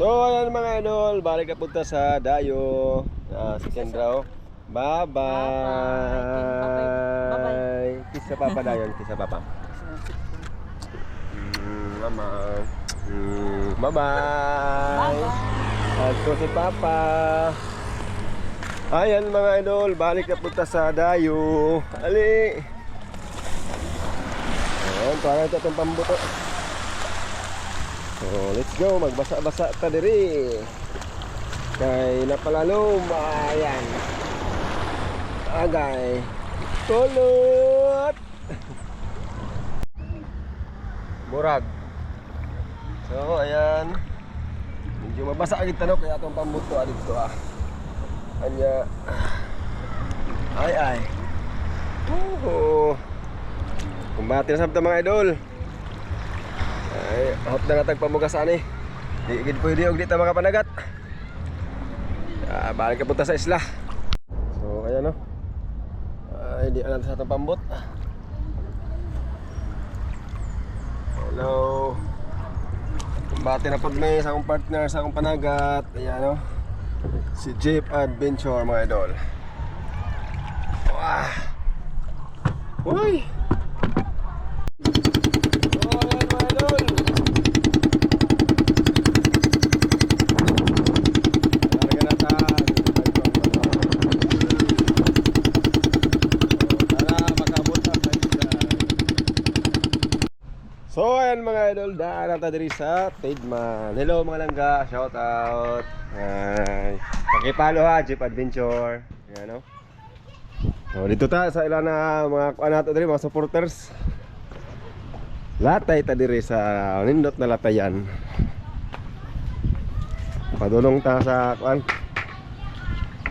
So ayan mga idol, balik na punta sa Dayo. Ah, si Kendra oh. Bye bye. Kiss sa papa Dayon, kiss sa papa. Mm, mama. Mm, bye bye. At ko si papa. Ayan mga idol, balik na punta sa Dayo. Ali. Ayan, parang ito itong pambuto. So, let's go. Magbasa-basa ta diri. Kay napalalom. Ayan. Agay. Kulot. Murag. So, ayan. Medyo mabasa agad tanok kaya itong pambuto ah, dito ah. Anya. Ay ay. Oo. Kumbati na sabta mga idol. Ay, hot na natag pamugasan eh. Di gid pwede og di ta mga panagat. Ah, balik ka punta sa isla. So, ayan no. Ay, di alam sa atong pambot. Hello. Bati na pod may sa akong partner sa akong panagat. Ayan no. Si Jeep Adventure mga idol. Wah. Uy. So, ayan mga idol. Larga na ta. Para makabot ang kaibigan. So ayan mga idol, daan na diri sa Tidman. Hello mga langga, shout out. Ay, pakipalo ha, Jeep Adventure. Ayan no. So dito ta sa ilan na mga kuan nato diri mga supporters. Latay ta diri sa nindot na latayan. Padulong ta sa kuan.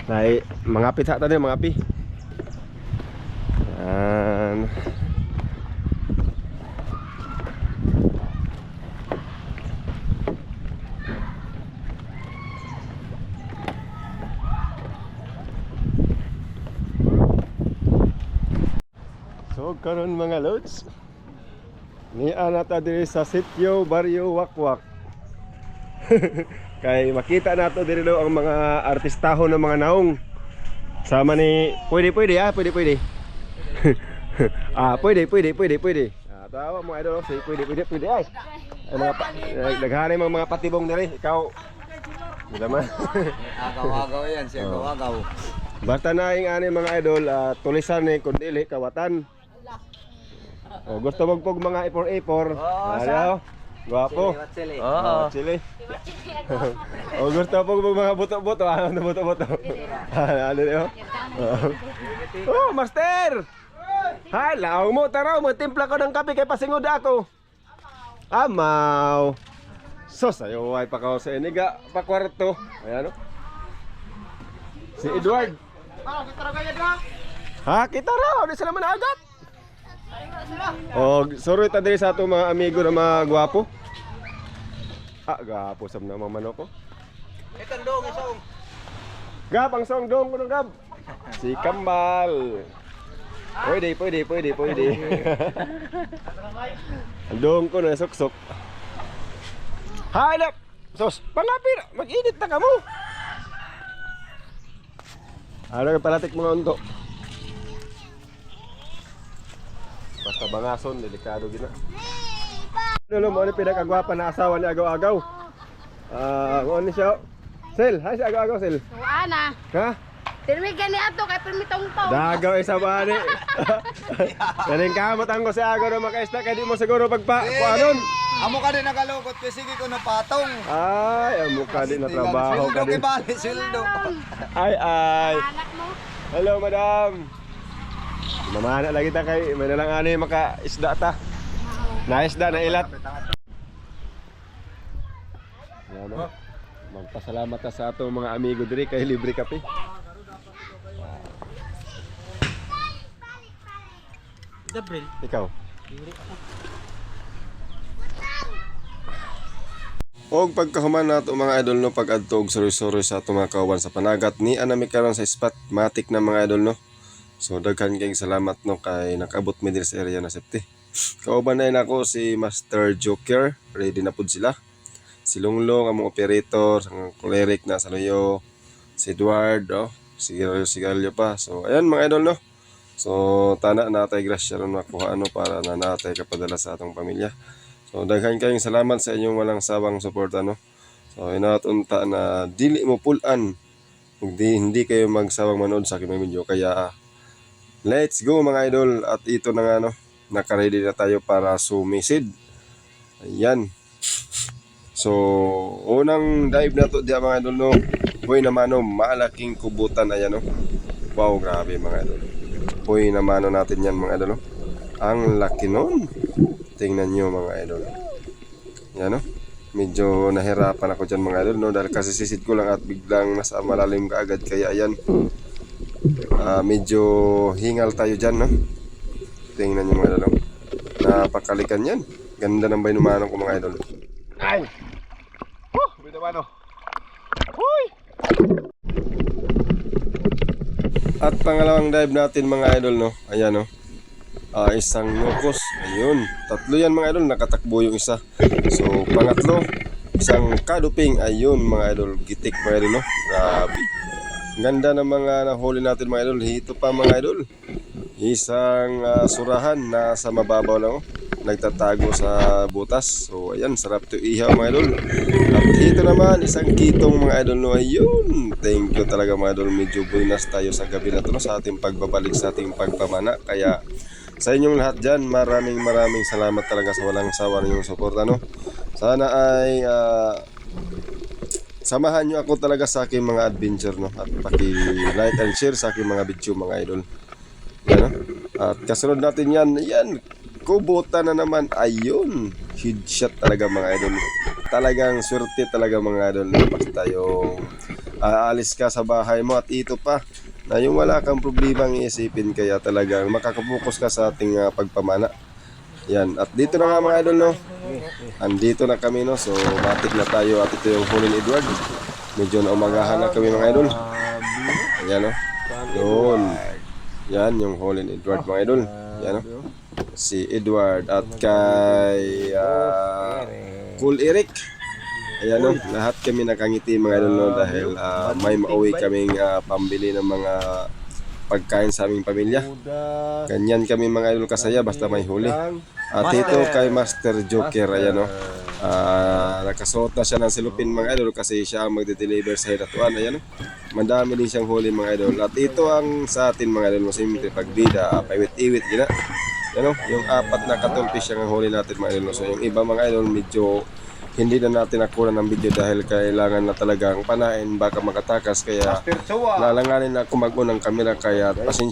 Nay mangapit sa ta diri mangapi. Yan. So karon mga lods. Ni ana ta diri sa sitio Barrio Wakwak. Kay makita nato diri daw ang mga artistahon ng mga naong. Sama ni pwede pwede ah, pwede pwede. ah, pwede pwede pwede pwede. Ah, tawa mo idol say pwede pwede pwede ay. Ay mga pa, ay, naghanay mga mga patibong diri. Ikaw man. Agaw-agaw yan, siya Oh. agaw-agaw. Basta na ing ani mga idol, ah, tulisan ni kun dili kawatan. O gusto mong pog mga ipor-ipor. Oo, Ano? Gwapo. Chili. Oo, chili. o gusto pog mga buto-buto, ano na buto-buto. Ano niyo? Oh, master. Hay, laong mo taraw mo timpla ko ng kape kay pasingod ako. Amaw. Sos, ayo ay pa sa iniga pa kwarto. Ayan o. Si Edward. Ha, kita raw, di sila man Oh, sorry ta diri sa ato mga amigo na mga gwapo. Ah, gwapo sam na mga manok ko. Itong dong, isong. Gab, ang song dong ko ng gab. Si Kambal. Pwede, pwede, pwede, pwede. ang dong ko na suksok. Hay na! Sos, pangapi na! Mag-init na ka mo! Ano ka palatik mga unto? Basta bangason, delikado gina. Lolo mo ni pinakagwapa na asawa ni agaw-agaw. Ah, uh, ano siya? Sel, hay si agaw-agaw sel. Ana, Ha? pirmigan ni ato kay pirmitong tong. Dagaw isa ba ni? Kaling kamot ang ko sa agaw na makaisda kay di mo siguro pagpa kuanon. Amo ka din nagalukot, kaya sige ko na patong. Ay, ang mukha di na trabaho ka din. kay. Ay, ay. Anak mo. Hello, madam. Mamana lagi ta kay may nalang ani maka isda ta. Naisda na ilat. Yan o. Magpasalamat ta sa atong mga amigo diri kay libre kape. Gabriel. Ikaw. Og pagkahuman nato mga idol no pag-adto og suri-suri sa ato mga kauban sa panagat ni anami karon sa spot matik na mga idol no. So daghan kayong salamat no kay nakabot mi diri sa area na safety. Kauban na ako si Master Joker, ready na pud sila. si Lunglong, mga operator, ang Cleric na sa Loyo, si Edward, oh, si Galio, si Galio pa. So, ayan mga idol, no? So, tana natay grasya ron makuha ano para na natay kapadala sa atong pamilya. So, daghan kayong salamat sa inyong walang sawang suporta, no? So, inatunta na dili mo pulan kung di, hindi kayo magsawang manood sa aking mga video. Kaya, let's go mga idol. At ito na nga, no? Nakaready na tayo para sumisid. Ayan. So, unang dive na to diya mga idol, no? Boy naman, no? Malaking kubutan. Ayan, no? Wow, grabe mga idol. Boy naman, no, natin yan mga idol, no? Ang laki nun. Tingnan nyo mga idol. Yan, no? Medyo nahirapan ako dyan mga idol, no? Dahil kasi sisid ko lang at biglang nasa malalim ka agad. Kaya ayan. Ah, medyo hingal tayo dyan, no? Tingnan nyo mga idol? Napakalikan yan. Ganda ng baynumanan ko mga idol. Ay! Woo! Binamano. Uy! At pangalawang dive natin mga idol, no? Ayan, no? Ah, isang nukos. Ayun. Tatlo yan mga idol. Nakatakbo yung isa. So, pangatlo, isang kaduping. Ayun mga idol. Gitik mga idol, no? Grabe. Ganda ng mga nahuli natin mga idol. Hito pa mga idol. Isang ah, surahan na sa mababaw lang. Oh. Nagtatago sa butas. So, ayan. Sarap to ihaw mga idol. At dito naman, isang kitong mga idol. No? Ayun. Thank you talaga mga idol. Medyo buinas tayo sa gabi na to no? sa ating pagbabalik sa ating pagpamana. Kaya, sa inyong lahat dyan, maraming maraming salamat talaga sa walang sawa ninyong suporta. No? Sana ay ah, samahan nyo ako talaga sa aking mga adventure. No? At paki-like and share sa aking mga video mga idol. Yan, no? At kasunod natin yan, yan, kubutan na naman. Ayun, headshot talaga mga idol. Talagang swerte talaga mga idol. Basta yung aalis ka sa bahay mo at ito pa na yung wala kang problemang iisipin kaya talagang makakapokus ka sa ating ah, pagpamana. Yan. At dito na nga mga idol no. Andito na kami no. So matik na tayo at ito yung Hulin Edward. Medyo na umagahan na kami mga idol. Ayan no. Yun. Yan yung Hulin Edward mga idol. Yan no. Si Edward at kay ah, Cool Eric. Ayan no, lahat kami nakangiti mga idol no dahil ah, may mauwi kaming ah, pambili ng mga pagkain sa aming pamilya. Ganyan kami mga idol kasaya basta may huli. At ito kay Master Joker, ayan no. Ah, nakasuot na siya ng silupin mga idol kasi siya ang magde-deliver sa Hiratuan, ayan no. Madami din siyang huli mga idol. At ito ang sa atin mga idol, simple pagbida, uh, paiwit-iwit gina. Ano, yung apat na katulpis yung huli natin mga idol. So yung iba mga idol medyo hindi na natin nakuha ng video dahil kailangan na talagang panain baka makatakas kaya nalanganin na ako mag ng kamera kaya pasensya